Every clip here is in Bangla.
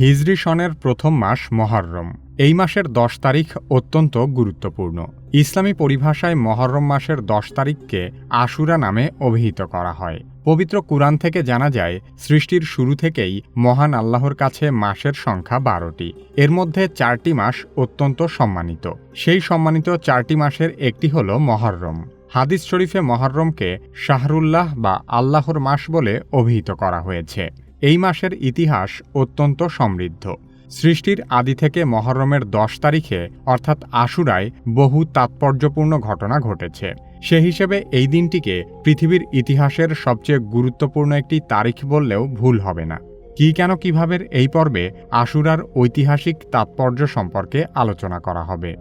হিজরি সনের প্রথম মাস মহরম। এই মাসের দশ তারিখ অত্যন্ত গুরুত্বপূর্ণ। ইসলামী পরিভাষায় মহরম মাসের দশ তারিখকে আশুরা নামে অভিহিত করা হয়। পবিত্র কুরআন থেকে জানা যায়, সৃষ্টির শুরু থেকেই মহান আল্লাহর কাছে মাসের সংখ্যা বারোটি। এর মধ্যে চারটি মাস অত্যন্ত সম্মানিত। সেই সম্মানিত চারটি মাসের একটি হল মহরম। হাদিস শরীফে মহরমকে শাহরুল্লাহ বা আল্লাহর মাস বলে অভিহিত করা হয়েছে। এই মাসের ইতিহাস অত্যন্ত সমৃদ্ধ। সৃষ্টির আদি থেকে মহরমের দশ তারিখে, অর্থাৎ আশুরায়, বহু তাৎপর্যপূর্ণ ঘটনা ঘটেছে। সে হিসেবে এই দিনটিকে পৃথিবীর ইতিহাসের সবচেয়ে গুরুত্বপূর্ণ একটি তারিখ বললেও ভুল হবে না। কি কেন কীভাবে এই পর্বে আশুরার ঐতিহাসিক তাৎপর্য সম্পর্কে আলোচনা করা হবে?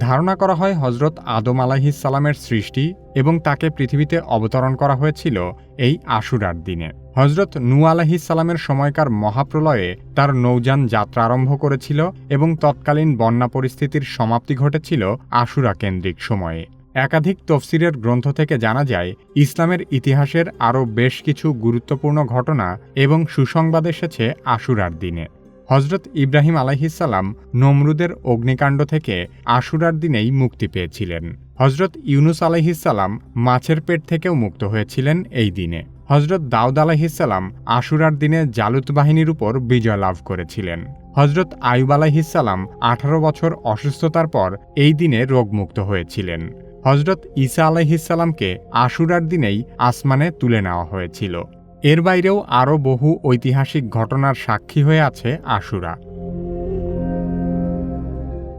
ধারণা করা হয় হজরত আদম আলাহিসাল্লামের সৃষ্টি এবং তাকে পৃথিবীতে অবতরণ করা হয়েছিল এই আশুরার দিনে। হজরত নু আলাহিসাল্লামের সময়কার মহাপ্রলয়ে তার নৌযান যাত্রা আরম্ভ করেছিল এবং তৎকালীন বন্যা পরিস্থিতির সমাপ্তি ঘটেছিল আশুরা কেন্দ্রিক সময়ে। একাধিক তফসিরের গ্রন্থ থেকে জানা যায়, ইসলামের ইতিহাসের আরও বেশ কিছু গুরুত্বপূর্ণ ঘটনা এবং সুসংবাদ এসেছে আশুরার দিনে। হজরত ইব্রাহিম আলাহিসাল্লাম নমরুদের অগ্নিকাণ্ড থেকে আশুরার দিনেই মুক্তি পেয়েছিলেন। হজরত ইউনুস আলাহিসাল্লাম মাছের পেট থেকেও মুক্ত হয়েছিলেন এই দিনে। হজরত দাউদ আলাহিসাল্লাম আশুরার দিনে জালুত বাহিনীর উপর বিজয় লাভ করেছিলেন। হজরত আয়ুব আলাহিসাল্লাম আঠারো বছর অসুস্থতার পর এই দিনে রোগমুক্ত হয়েছিলেন। হজরত ঈসা আলাহিসাল্লামকে আশুরার দিনেই আসমানে তুলে নেওয়া হয়েছিল। এর বাইরেও আরও বহু ঐতিহাসিক ঘটনার সাক্ষী হয়ে আছে আশুরা।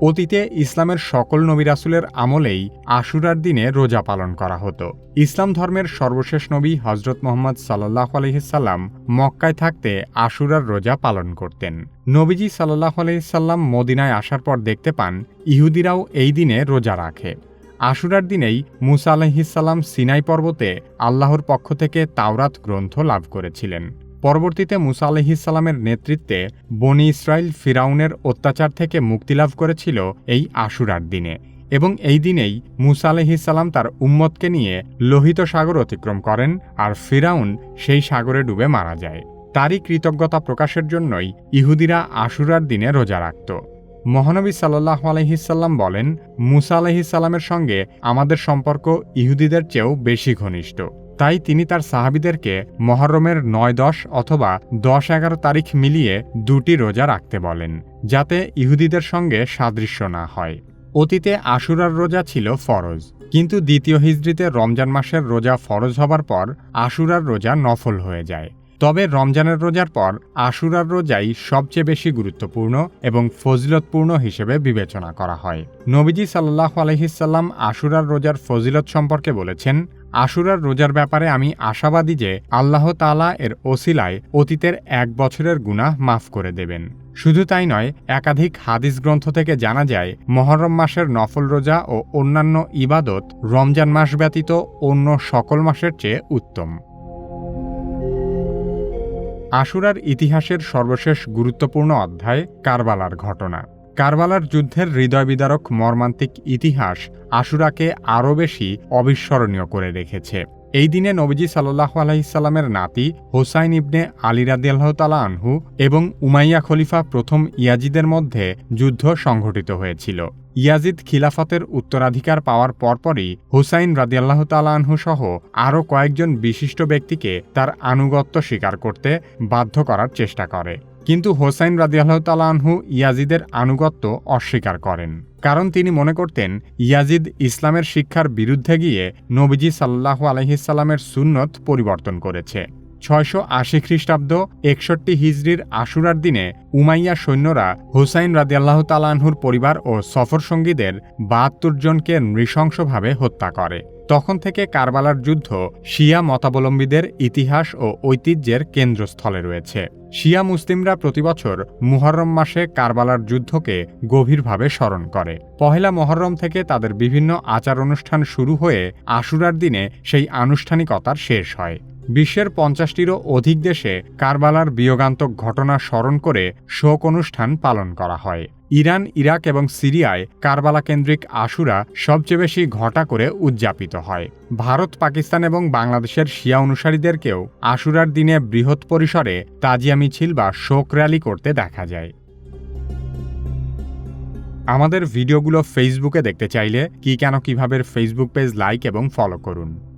অতীতে ইসলামের সকল নবী রাসুলের আমলেই আশুরার দিনে রোজা পালন করা হতো। ইসলাম ধর্মের সর্বশেষ নবী হজরত মোহাম্মদ সাল্লাহ আলহিসাল্লাম মক্কায় থাকতে আশুরার রোজা পালন করতেন। নবীজি সাল্লাহ আলহিসাল্লাম মদিনায় আসার পর দেখতে পান, ইহুদিরাও এই দিনে রোজা রাখে। আশুরার দিনেই মুসা আলহিসাল্লাম সিনাই পর্বতে আল্লাহর পক্ষ থেকে তাওরাত গ্রন্থ লাভ করেছিলেন। পরবর্তীতে মুসা আলহিসাল্লামের নেতৃত্বে বনি ইসরায়েল ফিরাউনের অত্যাচার থেকে মুক্তিলাভ করেছিল এই আশুরার দিনে এবং এই দিনেই মুসা আলহিসাল্লাম তার উম্মতকে নিয়ে লোহিত সাগর অতিক্রম করেন আর ফিরাউন সেই সাগরে ডুবে মারা যায়। তারই কৃতজ্ঞতা প্রকাশের জন্যই ইহুদিরা আশুরার দিনে রোজা রাখত। মহানবী সাল্লাহ আলহিসাল্লাম বলেন, মুসা আলহিসাল্লামের সঙ্গে আমাদের সম্পর্ক ইহুদিদের চেয়েও বেশি ঘনিষ্ঠ। তাই তিনি তার সাহাবিদেরকে মহরমের নয় দশ অথবা দশ এগারো তারিখ মিলিয়ে দুটি রোজা রাখতে বলেন, যাতে ইহুদিদের সঙ্গে সাদৃশ্য না হয়। অতীতে আশুরার রোজা ছিল ফরজ, কিন্তু দ্বিতীয় হিজড়িতে রমজান মাসের রোজা ফরজ হবার পর আশুরার রোজা নফল হয়ে যায়। তবে রমজানের রোজার পর আশুরার রোজাই সবচেয়ে বেশি গুরুত্বপূর্ণ এবং ফজিলতপূর্ণ হিসেবে বিবেচনা করা হয়। নবীজি সাল্লাহ আলহিসাল্লাম আশুরার রোজার ফজিলত সম্পর্কে বলেছেন, আশুরার রোজার ব্যাপারে আমি আশাবাদী যে আল্লাহ তালা এর ওসিলায় অতীতের এক বছরের গুনাহ মাফ করে দেবেন। শুধু তাই নয়, একাধিক হাদিস গ্রন্থ থেকে জানা যায়, মহরম মাসের নফল রোজা ও অন্যান্য ইবাদত রমজান মাস ব্যতীত অন্য সকল মাসের চেয়ে উত্তম। আশুরার ইতিহাসের সর্বশেষ গুরুত্বপূর্ণ অধ্যায় কারবালার ঘটনা। কারবালার যুদ্ধের হৃদয় বিদারক মর্মান্তিক ইতিহাস আশুরাকে আরও বেশি অবিস্মরণীয় করে রেখেছে। এই দিনে নবীজি সাল্লাহ আলাইসাল্লামের নাতি হোসাইন ইবনে আলী রাদিয়াল্লাহ তালা আনহু এবং উমাইয়া খলিফা প্রথম ইয়াজিদের মধ্যে যুদ্ধ সংঘটিত হয়েছিল। ইয়াজিদ খিলাফতের উত্তরাধিকার পাওয়ার পরপরই হুসাইন রাদিয়াল্লাহ তালাহু সহ আরও কয়েকজন বিশিষ্ট ব্যক্তিকে তার আনুগত্য স্বীকার করতে বাধ্য করার চেষ্টা করে। কিন্তু হোসাইন রাদিয়াল্লাহ তালাহু ইয়াজিদের আনুগত্য অস্বীকার করেন। কারণ তিনি মনে করতেন, ইয়াজিদ ইসলামের শিক্ষার বিরুদ্ধে গিয়ে নবীজি সাল্লাহ আলহিসাল্লামের সুন্নত পরিবর্তন করেছে। ছয়শো আশি খ্রিস্টাব্দ একষট্টি হিজড়ির আশুরার দিনে উমাইয়া সৈন্যরা হুসাইন রাদিয়াল্লাহ তালাহুর পরিবার ও সফর সঙ্গীদের বাহাত্তর জনকে নৃশংসভাবে হত্যা করে। তখন থেকে কারবালার যুদ্ধ শিয়া মতাবলম্বীদের ইতিহাস ও ঐতিহ্যের কেন্দ্রস্থলে রয়েছে। শিয়া মুসলিমরা প্রতিবছর মুহরম মাসে কারবালার যুদ্ধকে গভীরভাবে স্মরণ করে। পহেলা মহরম থেকে তাদের বিভিন্ন আচার অনুষ্ঠান শুরু হয়ে আশুরার দিনে সেই আনুষ্ঠানিকতার শেষ হয়। বিশ্বের পঞ্চাশটিরও অধিক দেশে কারবালার বিয়োগান্তক ঘটনা স্মরণ করে শোক অনুষ্ঠান পালন করা হয়। ইরান, ইরাক এবং সিরিয়ায় কারবালা কেন্দ্রিক আশুরা সবচেয়ে বেশি ঘটা করে উদযাপিত হয়। ভারত, পাকিস্তান এবং বাংলাদেশের শিয়া অনুসারীদেরকেও আশুরার দিনে বৃহৎ পরিসরে তাজিয়া মিছিল বা শোক র্যালি করতে দেখা যায়। আমাদের ভিডিওগুলো ফেসবুকে দেখতে চাইলে কি কেন কীভাবে ফেসবুক পেজ লাইক এবং ফলো করুন।